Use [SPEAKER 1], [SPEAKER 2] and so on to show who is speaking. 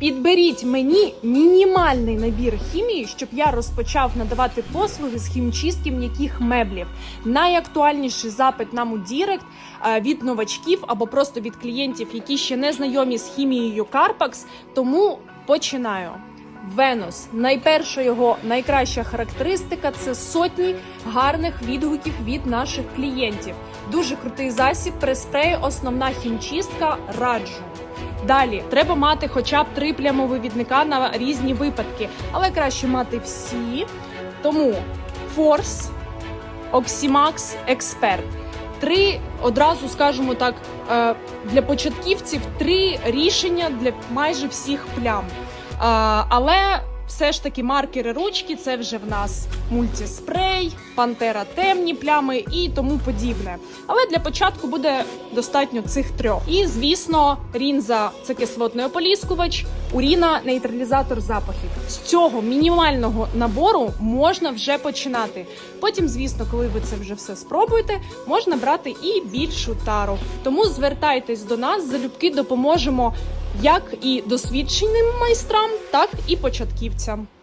[SPEAKER 1] Підберіть мені мінімальний набір хімії, щоб я розпочав надавати послуги з хімчистки м'яких меблів. Найактуальніший запит нам у Дірект е, від новачків або просто від клієнтів, які ще не знайомі з хімією Карпакс. Тому починаю. Венус найперша його найкраща характеристика це сотні гарних відгуків від наших клієнтів. Дуже крутий засіб, преспрей, основна хімчистка. Раджу. Далі треба мати хоча б три плямовивідника на різні випадки, але краще мати всі. Тому Force, Oximax, Expert. Три одразу скажімо так е, для початківців три рішення для майже всіх плям. Але все ж таки маркери ручки це вже в нас мультиспрей, пантера темні плями і тому подібне. Але для початку буде достатньо цих трьох. І звісно, рінза це кислотний ополіскувач, уріна нейтралізатор запахів. З цього мінімального набору можна вже починати. Потім, звісно, коли ви це вже все спробуєте, можна брати і більшу тару. Тому звертайтесь до нас, залюбки допоможемо як і досвідченим майстрам, так і початківцям хлопцям.